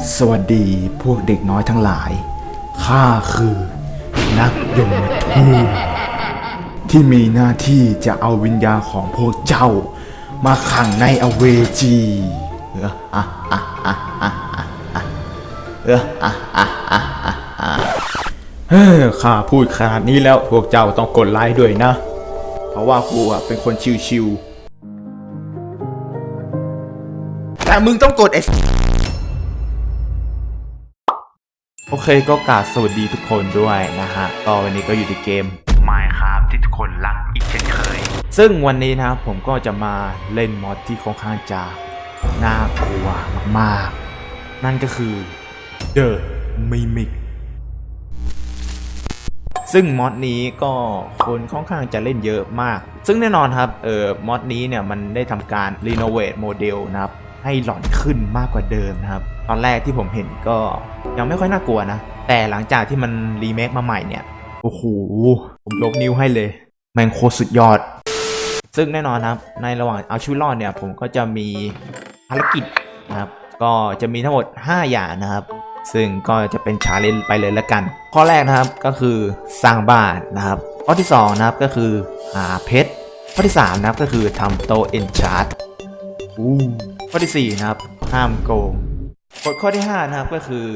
สวัสดีพวกเด็กน้อยทั้งหลาย ข้าคือ นักยมทูตที่มีหน้าที่จะเอาวิญญาณของพวกเจ้า มาขังในอเวจีเอออะอะอะอะอะอะเอออะอะอะอะอะเฮ้ยข้าพูดขนาดนี้แล้วพวกเจ้าต้องกดไลค์ด้วยนะ เพราะว่ากูอะเป็นคนชิวๆแต่มึงต้องกดไอ้ โอเคก็กราบสวัสดีทุกคนด้วยนะฮะก็วันนี้ก็อยู่ในเกม Minecraft ที่ทุกคนรักอีกเช่นเคย ซึ่งวันนี้นะครับผมก็จะมาเล่นมอดที่ค่อนข้างจะน่ากลัวมากๆ นั่นก็คือ The Mimic ซึ่งมอดนี้ก็คนค่อนข้างจะเล่นเยอะมาก ซึ่งแน่นอนครับเออมอดนี้เนี่ยมันได้ทำการรีโนเวทโมเดลนะครับ ให้หลอนขึ้นมากกว่าเดิมนะครับ ตอนแรกที่ผมเห็นก็ยังไม่ค่อยน่ากลัวนะ แต่หลังจากที่มันรีเมคมาใหม่เนี่ย โอ้โห ผมยกนิ้วให้เลย แมงโคสุดยอด ซึ่งแน่นอนครับ ในระหว่างเอาชีวิตรอดเนี่ย ผมก็จะมีภารกิจนะครับ ก็จะมีทั้งหมด 5 อย่างนะครับ ซึ่งก็จะเป็นชาเลนจ์ไปเลยแล้วกัน ข้อแรกนะครับก็คือสร้างบ้านนะครับ ข้อที่ 2 นะครับก็คือหาเพชร ข้อที่ 3 นะครับก็คือทำโตเอนชาร์ตอู้ ข้อที่ 4 นะครับ ห้ามโกงกฎข้อที่ 5 นะครับก็คือ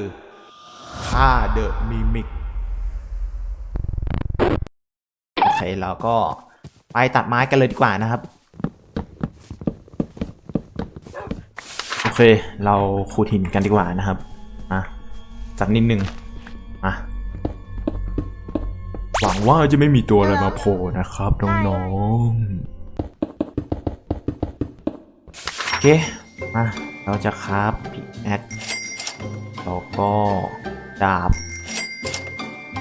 ฆ่าเดอะมิมิกโอเคเราก็ไปตัดไม้กันเลยดีกว่านะครับ โอเค เราขูดหินกันดีกว่านะครับอะสักนิดหนึ่งอะหวังว่าจะไม่มีตัวอะไรมาโผล่นะครับน้องๆโอเค มาเราจะคราฟพิกแอคแล้วก็ดาบ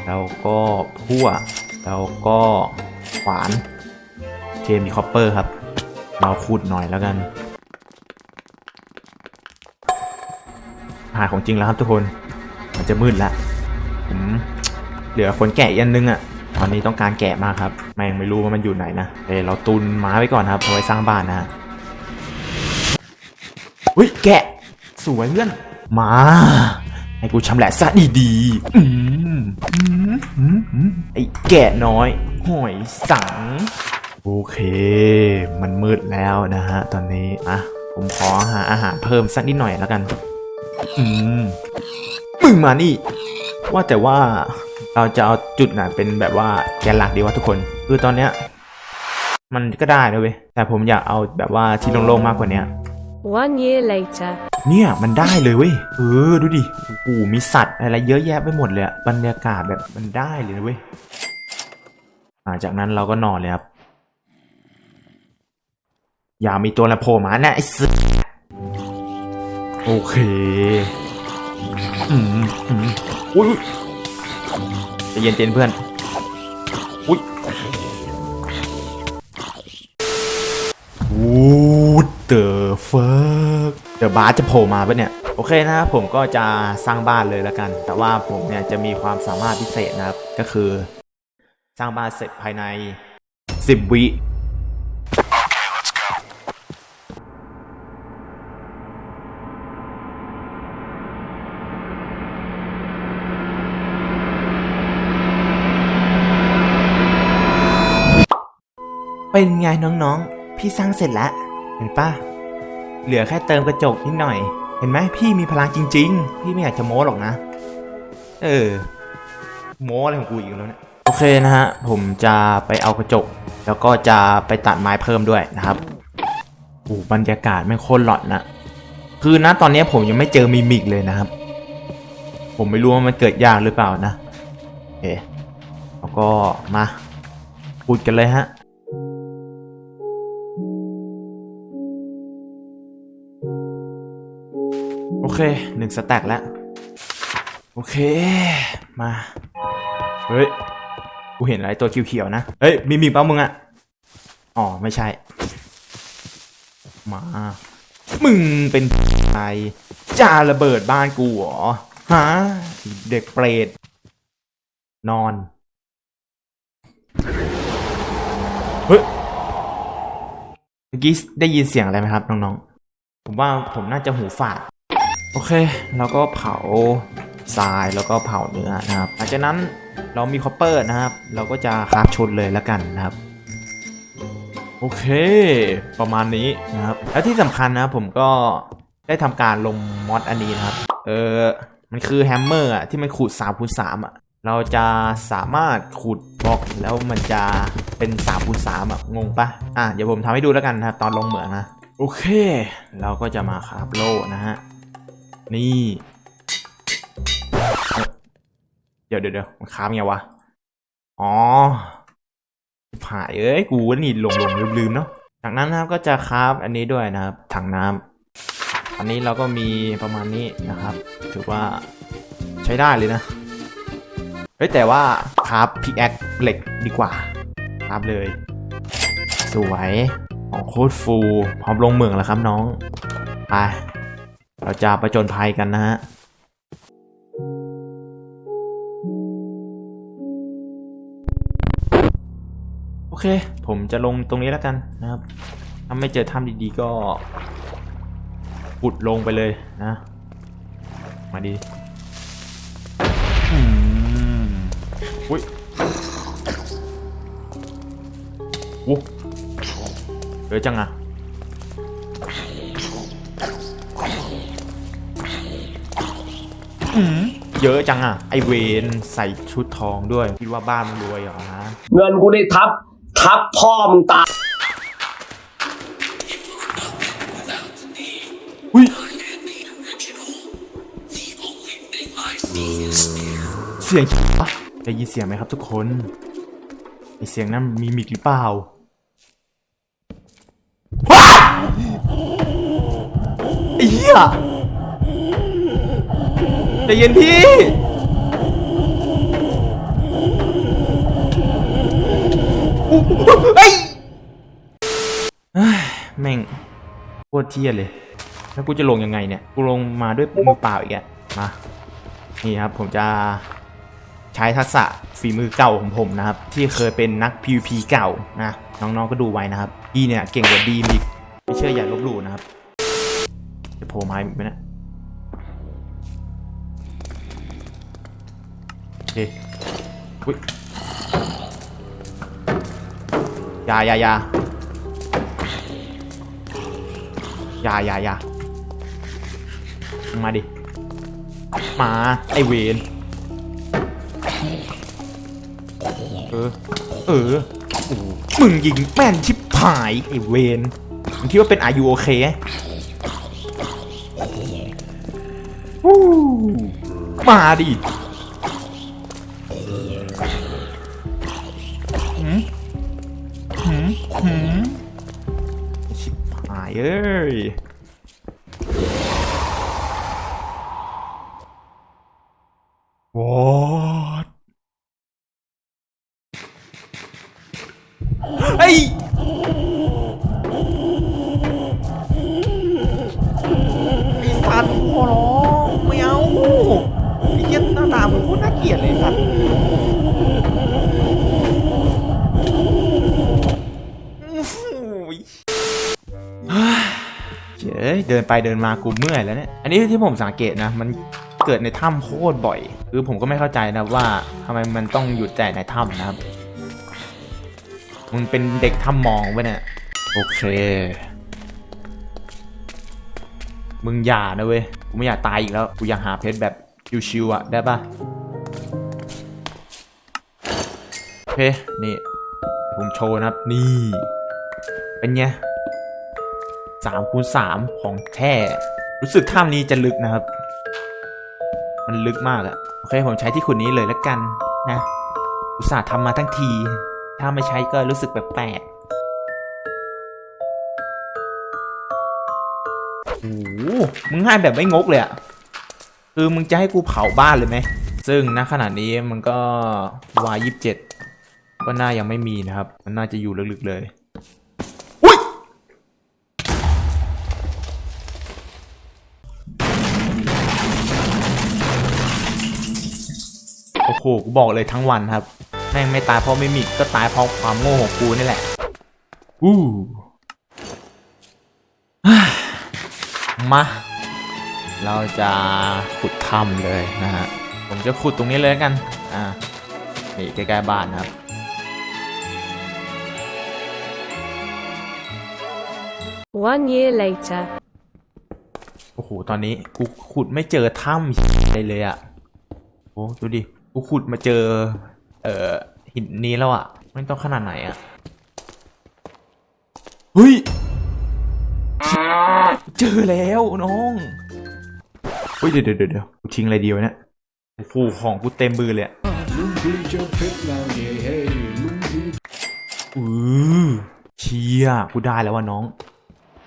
แล้วก็พั่วแล้วก็ขวานเคมีคอปเปอร์ครับ เราขุดหน่อยแล้วกันหาของจริงแล้วครับทุกคน มันจะมืดละผมเหลือคนแกะอีกอันนึงอะ่ะตอนนี้ต้องการแกะมากครับ แม่งไม่รู้ว่ามันอยู่ไหนนะเดี๋ยวเราตุนม้าไว้ก่อนครับเอาไว้สร้างบ้านนะ สวยเพื่อน มา ให้กูชำแหละซะดีๆอืมอืมอืมอืมไอ้แกะน้อยหอยสัง โอเค มันมืดแล้วนะฮะ ตอนนี้อะผมขอหาอาหารเพิ่มสักนิดหน่อยแล้วกัน อืมมึงมานี่ ว่าแต่ว่าเราจะเอาจุดไหนเป็นแบบว่าแกนหลักดีวะทุกคน คือตอนเนี้ย มันก็ได้นะเว้ยแต่ผมอยากเอาแบบว่าที่โล่งๆมากกว่าเนี้ย One year later. เนี่ยมันได้เลยเว้ยเออดูดิโอ้โหมีสัตว์อะไรเยอะแยะไปหมดเลยอะบรรยากาศแบบมันได้เลยนะเว้ยอ่าจากนั้นเราก็นอนเลยครับอย่ามีตัวละโผล่มานะไอ้สึโอเคอืมอืมอุ้ยจะเย็นเจนเพื่อนอุ้ยวูดเดอร์เฟิร์ เดี๋ยวบาสจะโผล่มาปะเนี่ย โอเคนะครับผมก็จะสร้างบ้านเลยแล้วกัน แต่ว่าผมเนี่ยจะมีความสามารถพิเศษนะครับ ก็คือ สร้างบ้านเสร็จภายใน 10 วิเป็นไงน้องๆ พี่สร้างเสร็จแล้ว เห็นปะ เหลือแค่เติมกระจกนิดหน่อย เห็นไหมพี่มีพลังจริง ๆ พี่ไม่อยากจะโม้หรอกนะ เออ โม้อะไรของกูอีกแล้วเนี่ย โอเคนะฮะ ผมจะไปเอากระจก แล้วก็จะไปตัดไม้เพิ่มด้วยนะครับโอ้บรรยากาศไม่โคตรหลอนนะ คือนะตอนนี้ผมยังไม่เจอมิมิกเลยนะครับ ผมไม่รู้ว่ามันเกิดยากหรือเปล่านะ โอเค แล้วก็มาพูดกันเลยฮะ เคหนึ่งสแต็กแล้ว โอเค มา เฮ้ย กูเห็นอะไรตัวเขียวๆนะ เฮ้ย มีมีเป้ามึงอะอ๋อ ไม่ใช่ มา มึงเป็นใครจะระเบิดบ้านกูเหรอ ฮะ เด็กเปรต นอน เฮ้ยเมื่อกี้ได้ยินเสียงอะไรไหมครับน้องๆ ผมว่าผมน่าจะหูฝาด โอเคแล้วก็เผาทรายแล้วก็เผาเนื้อนะครับหลังจากนั้นเรามีคอปเปอร์นะครับ เราก็จะคราฟชนเลยแล้วกันนะครับ โอเค ประมาณนี้นะครับ แล้วที่สำคัญนะผมก็ได้ทำการลงมอดอันนี้นะครับ เออมันคือแฮมเมอร์อะที่มันขูด3คูณ3อะเราจะสามารถขูดบล็อกแล้วมันจะเป็น3คูณ3อะงงปะอะเดี๋ยวผมทำให้ดูแล้วกันนะครับตอนลงเหมืองนะ โอเค เราก็จะมาคราฟโล่นะฮะ นี่ เดี๋ยวเดี๋ยวเดี๋ยวมันคราฟไงวะ อ๋อผ่ายเอ้ยกูนี่หลงหลงลืมลืมเนาะจากนั้นนะครับก็จะคราฟอันนี้ด้วยนะครับ ถังน้ำอันนี้เราก็มีประมาณนี้นะครับ ถือว่าใช้ได้เลยนะเฮ้ยแต่ว่าคราฟพิกแอคเหล็กดีกว่าคราฟเลย สวยของโคตรฟูพร้อมลงเมืองแล้วครับน้องไป เราจะประจนภัยกันนะฮะโอเค ผมจะลงตรงนี้แล้วกันนะครับ ถ้าไม่เจอถ้ำดีๆก็ปุดลงไปเลยนะ มาดีอืมอุ้ยโอ้เยอะจังอะ เยอะจังอะไอเวนใส่ชุดทองด้วยคิดว่าบ้านมันรวยเหรอนะเงินกูได้ทับ ทับพ่อมึงตายอุ้ยเสียงปะได้ยินเสียงไหมครับทุกคนไอเสียงนั้นมีมิกหรือเปล่าว้าวไอ้เหี้ย ใจเย็นพี่อุ๊เฮ้ยเฮ้ยแม่งโคตรเทียเลย แล้วกูจะลงยังไงเนี่ย กูลงมาด้วยมือเปล่าอีกอะมานี่ครับผมจะใช้ทักษะฝีมือเก่าของผมนะครับ ที่เคยเป็นนัก PVP เก่านะ น้องๆก็ดูไว้นะครับดีเนี่ยเก่งกว่าดีมอีกไม่เชื่ออย่าลบหลู่นะครับ จะโผล่มาอีกไหมเนะ เคอุ้ยยาอยาอยาอย่าอย่าอย่ามาดิ มา ไอเวนเออ เออ มึงยิงแม่นชิบหาย ไอเวนมึงคิดว่าเป็นอายุโอเคฮู้มาดิ เอ้ยวอดไอ้ยไอ้สัตว์ขอร้องไม่เอาไอ้เหี้ยหน้าตามึงโคตรน่าเกลียดเลยไอ้สัตว์ เดินไปเดินมากูเมื่อยแล้วเนี่ย อันนี้ที่ผมสังเกตนะ มันเกิดในถ้ำโคตรบ่อย คือผมก็ไม่เข้าใจนะว่าทำไมมันต้องหยุดแต่ในถ้ำนะครับมึงเป็นเด็กถ้ำมองปะเนี่ย โอเค มึงอย่านะเว้ย กูไม่อยากตายอีกแล้ว กูอยากหาเพชรแบบชิวๆอะได้ปะโอเค นี่ ผมโชว์นะครับ นี่ เป็นไง สามคูณสามของแท้รู้สึกถ้ำนี้จะลึกนะครับ มันลึกมากอะโอเคผมใช้ที่ขุดนี้เลยแล้วกันนะ อุตส่าห์ทำมาทั้งที ถ้าไม่ใช้ก็รู้สึกแปลกๆโอ้มึงให้แบบไม่งกเลยอะคือมึงจะให้กูเผาบ้านเลยไหม ซึ่งณขณะนี้มันก็วายยี่สิบเจ็ดก็น่ายังไม่มีนะครับ มันน่าจะอยู่ลึกๆเลย หกูบอกเลยทั้งวันครับ แม่งไม่ตายเพราะไม่มีก็ตายเพราะความโง่ของกูนี่แหละ อู้ฮ่ามา เราจะขุดถ้ำเลยนะฮะ ผมจะขุดตรงนี้เลยแล้วกัน อ่า นี่ใกล้ๆบ้านนะครับ One year later. โอ้โห ตอนนี้กูขุดไม่เจอถ้ำอะไรเลยอะ่ะ โอ้ ดูดิ กูขุดมาเจอ เอ่อหินนี้แล้วอะ่ะไม่ต้องขนาดไหนอะ่ะเฮ้ยเจอแล้วน้องเฮ้ยเดี๋ยวเดี๋ยวเดี๋ยวกูทิ้งอะไรดีวะเนี่ยโอ้โหของกูเต็มมือเลยอะลุงพี่เจอเพชรแล้วเย้เฮ้ลุงพี่อือเชียกูได้แล้วว่ะน้อง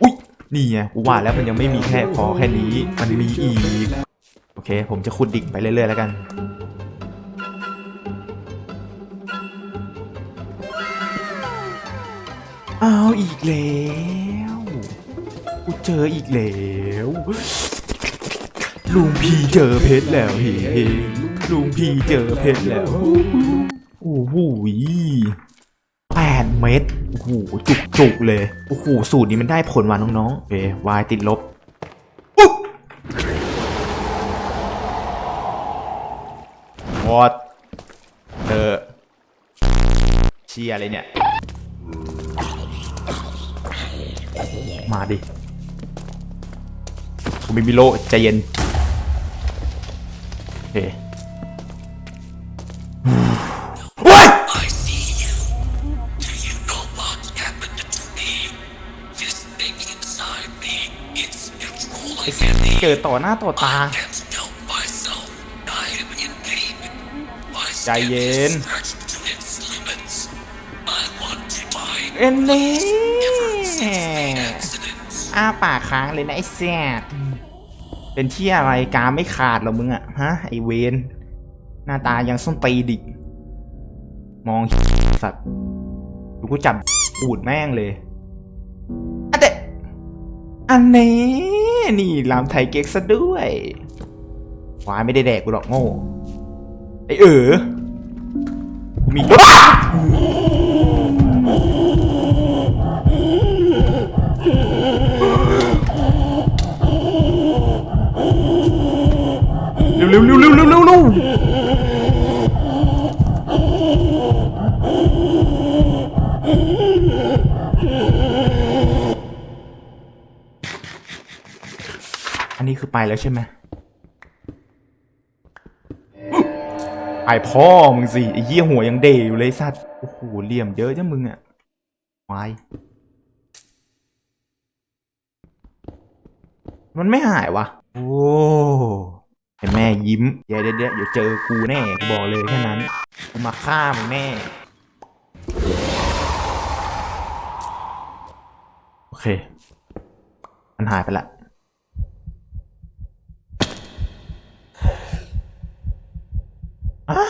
อุ้ยนี่ไงกูว่าแล้วมันยังไม่มีแค่พอแค่นี้ มันมีอีก โอเค ผมจะขุดดิ่งไปเรื่อยๆแล้วกัน อ้าวอีกแล้วกูเจออีกแล้วลุงพี่เจอเพชรแล้วเฮ้ลุงพี่เจอเพชรแล้วโอ้โหแปดเม็ดโอ้โหจุกจุกเลยโอ้โหสูตรนี้มันได้ผลว่ะน้องๆโอเควายติดลบปุ๊บวอดเออเชียอะไรเนี่ย มาดิกูไม่มีโลใจเย็นโอเคโอ้ยไอ้สัสเกิดต่อหน้าต่อตา ใจเย็น เอ็นนี่ อ้าปากค้างเลยนะไอ้แซดเป็นที่อะไรกาไม่ขาดหรอมึงอะฮะไอเวนหน้าตายังส้นตีดิกมองสัตว์ดูกูจับอูดแม่งเลยอะแต่อันนี้นี่ลามไทยเก๊กซะด้วยวายไม่ได้แดกกูหรอกโง่ไอเออมี เร็วเร็วเร็วเร็วเร็วเร็วเร็วอันนี้คือไปแล้วใช่ไหมไอพ่อมึงสิไอเหี้ยหัวยังเดอยู่เลยสัตว์โอ้โหเหลี่ยมเยอะจ้ะมึงอะวายมันไม่หายวะโอ้ เห็นแม่ยิ้มเดี๋ยวเดี๋ยวเดี๋ยวเดี๋ยวเจอกูแน่บอกเลยแค่นั้นกูมาฆ่ามึงแน่โอเค มันหายไปละอะ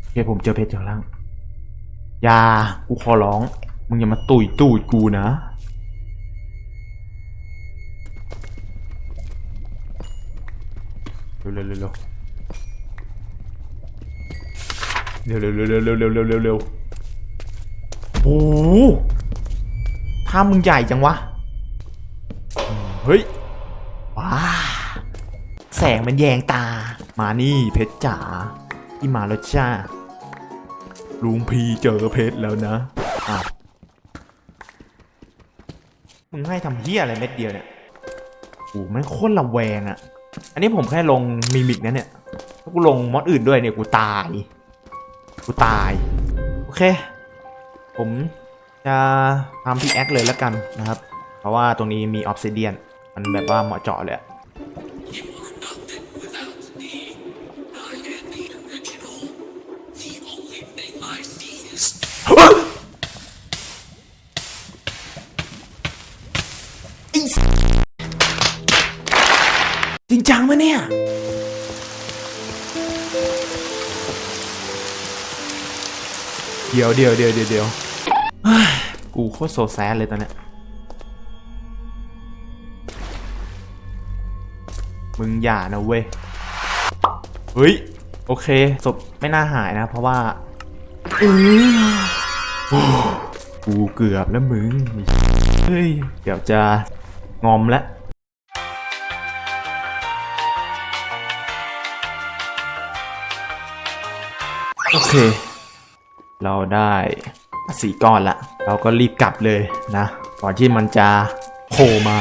โอเคผมเจอเพชรจากล่างยากูขอร้อง มึงอย่ามาตุยตูดกูนะ เร็วเร็วเร็วเร็วเร็วเร็วเร็วเร็วเร็วเร็วเร็วเร็วโอ้หถ้ามึงใหญ่จังวะ เฮ้ย ว้า แสงมันแยงตา มานี่เพชรจ๋าที่มาแล้วจ้าลุงพีเจอเพชรแล้วนะอ้าว มึงให้ทำเหี้ยอะไรเม็ดเดียวเนี่ยโอ้ไม่งโคตรระแวงอะอันนี้ผมแค่ลงมิมิกนะเนี่ย ถ้ากูลงมอดอื่นด้วยเนี่ยกูตาย กูตาย โอเค ผมจะทำพีแอคเลยแล้วกันนะครับ เพราะว่าตรงนี้มีออฟซิเดียน มันแบบว่าเหมาะเจาะเลย งจังมะเนี่ย เดี๋ยวเดี๋ยวเดี๋ยวเดี๋ยวเดี๋ยวเฮ้ยกูโคตรโซแซดเลยตอนเนี้ย มึงอย่านะเว้ย เฮ้ย โอเคศพไม่น่าหายนะ เพราะว่าอือโอ้กูเกือบแล้วมึง เฮ้ย เดี๋ยวจะงอมแล้ว โอเค เราได้สี่ก้อนละ เราก็รีบกลับเลยนะ ก่อนที่มันจะโผล่มา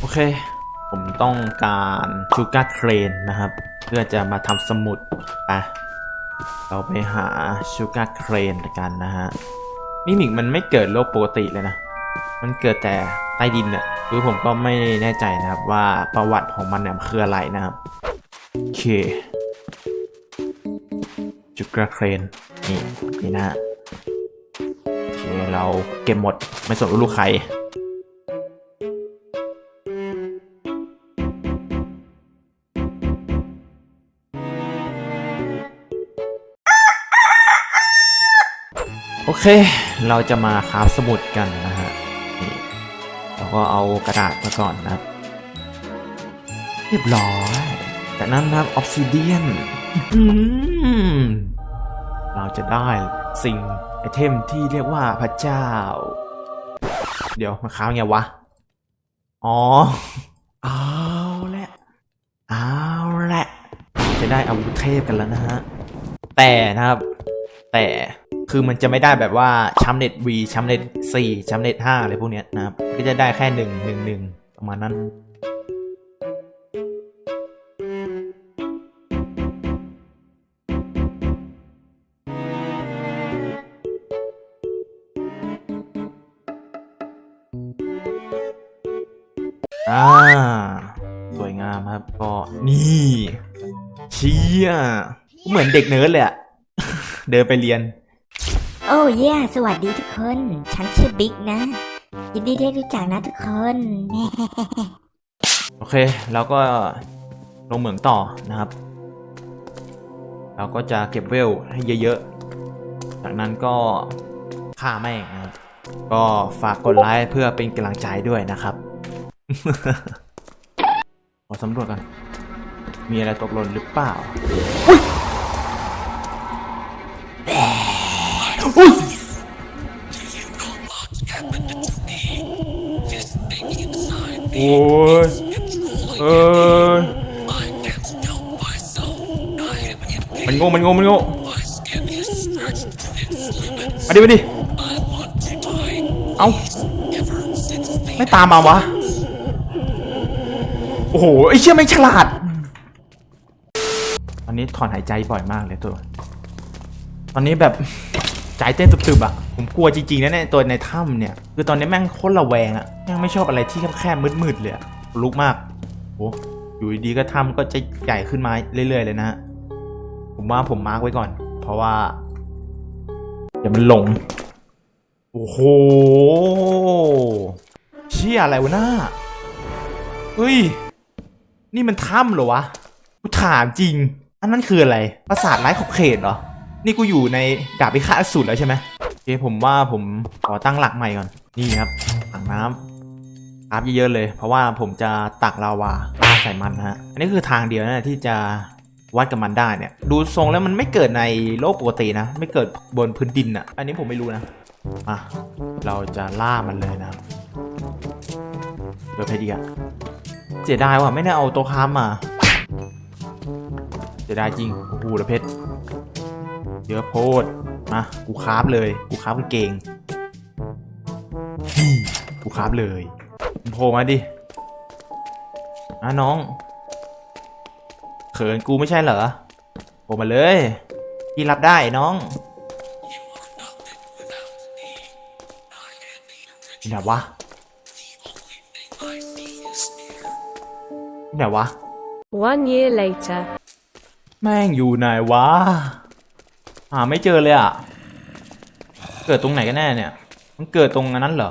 โอเค ผมต้องการชูการ์เครนนะครับ เพื่อจะมาทำสมุดไปเราไปหาชูการ์เครนกันนะฮะมิมิกมันไม่เกิดโลกปกติเลยนะ มันเกิดแต่ใต้ดินเนี่ยคือผมก็ไม่แน่ใจนะครับว่าประวัติของมันเนี่ยคืออะไรนะครับโอเคจุกระเครนนี่นี่นะโอเคเราเก็บหมดไม่สนว่าลูกใครโอเค เราจะมาคราฟสมุดกันนะฮะ เราก็เอากระดาษมาก่อนนะครับ เรียบร้อยจากนั้นนะครับออ s ซิเดียนเราจะได้สิ่งไอเทมที่เรียกว่าพระเจ้า เดี๋ยวมาค้างไงวะ อ๋อ เอาละเอาละจะได้อาวุธเทพกันแล้วนะฮะ แต่นะครับ แต่ คือมันจะไม่ได้แบบว่าชัมเน็ต V ชัมเน็ต4ชัมเน็ต5อะไรพวกเนี้ยนะครับ ก็จะได้แค่หนึ่งหนึ่งหนึ่งประมาณนั้นอ่า สวยงามครับ ก็นี่เชี่ยเหมือนเด็กเนิร์ดเลยอะเดินไปเรียน โอ้เย่สวัสดีทุกคน ฉันชื่อบิ๊กนะ ยินดีได้รู้จักนะทุกคนโอเคเราก็ลงเหมืองต่อนะครับ เราก็จะเก็บเวลให้เยอะๆ จากนั้นก็ฆ่าแม่งนะครับ ก็ฝากกดไลค์เพื่อเป็นกำลังใจด้วยนะครับขอสำรวจกัน มีอะไรตกหล่นหรือเปล่า โอ้ยเอ้ยมันโง่มันโง่มันโง่มาดิมาดิเอ้าไม่ตามมาวะ โอ้โห ไอ้เชี่ยไม่ฉลาด ตอนนี้ถอนหายใจบ่อยมากเลยตัว ตอนนี้แบบ ใจเต้นตึบๆอะ ผมกลัวจริงๆนะเนี่ยตัวในถ้ำเนี่ย คือตอนนี้แม่งโคตรระแวงอะ แม่งไม่ชอบอะไรที่แคบๆมืดๆเลยลุกมากโอ้อยู่ดีๆก็ถ้ำก็จะใหญ่ขึ้นมาเรื่อยๆเลยนะฮะ ผมว่าผมมาร์กไว้ก่อน เพราะว่าเดี๋ยวมันหลง โอ้โห เชี่ยอะไรวะหน้าเฮ้ย นี่มันถ้ำเหรอวะ กูถามจริง อันนั้นคืออะไร ปราสาทไร้ขอบเขตเหรอ นี่กูอยู่ในดาบพิฆาตสูรแล้วใช่ไหมโอเคผมว่าผมขอตั้งหลักใหม่ก่อน นี่ครับถังน้ำครับเยอะๆเลย เพราะว่าผมจะตักลาวาปาใส่มันฮะ อันนี้คือทางเดียวนะที่จะวัดกับมันได้เนี่ย ดูทรงแล้วมันไม่เกิดในโลกปกตินะ ไม่เกิดบนพื้นดินอะอันนี้ผมไม่รู้นะมาเราจะล่ามันเลยนะครับเดี๋ยวเพชรดีอะเสียดายว่ะไม่ได้เอาโตะค้ามมาเสียดายจริงโอ้โหเดี๋ยวเพชร เยอะโพดมากูคราฟเลย กูคราฟกางเกงอืมกูคราฟเลยมึงโผล่มาดิอะน้อง เขินกูไม่ใช่เหรอโผล่มาเลยพี่รับได้น้องนี่ไหนวะนี่ไหนวะ One year later. แม่งอยู่ไหนวะ หาไม่เจอเลยอะ เกิดตรงไหนกันแน่เนี่ย มันเกิดตรงนั้นเหรอ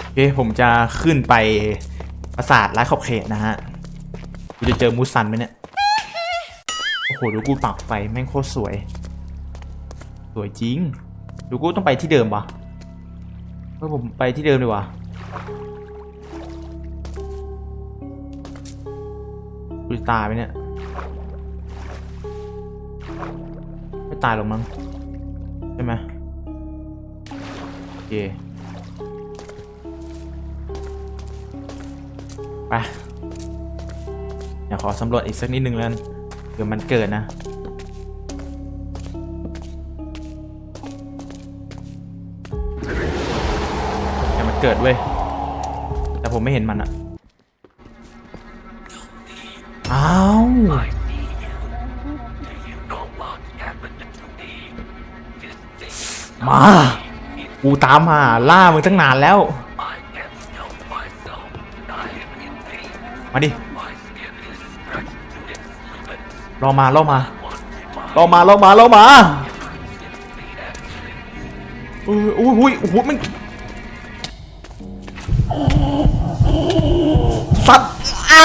โอเคผมจะขึ้นไปปราสาทไร้ขอบเขตนะฮะ กูจะเจอมูซันไหมเนี่ย โอ้โห ดูกูปักไฟแม่งโคตรสวย สวยจริง ดูกูต้องไปที่เดิมปะเออผมไปที่เดิมดีกว่าจะตายไหมเนี่ย ตายหรอกมั้งใช่ไหมโอเคไปเดี๋ยวขอสำรวจอีกสักนิดนึงแล้วเดี๋ยวมันเกิดนะเดี๋ยวมันเกิดเว้ย แต่ผมไม่เห็นมันอะอ้าว มา กูตามหาล่ามึงตั้งนานแล้ว มาดิรอมารอมารอมารอมารอมาอุ้ยอุ้ยอุ้ยโอ้โหมันสัตว์อ้า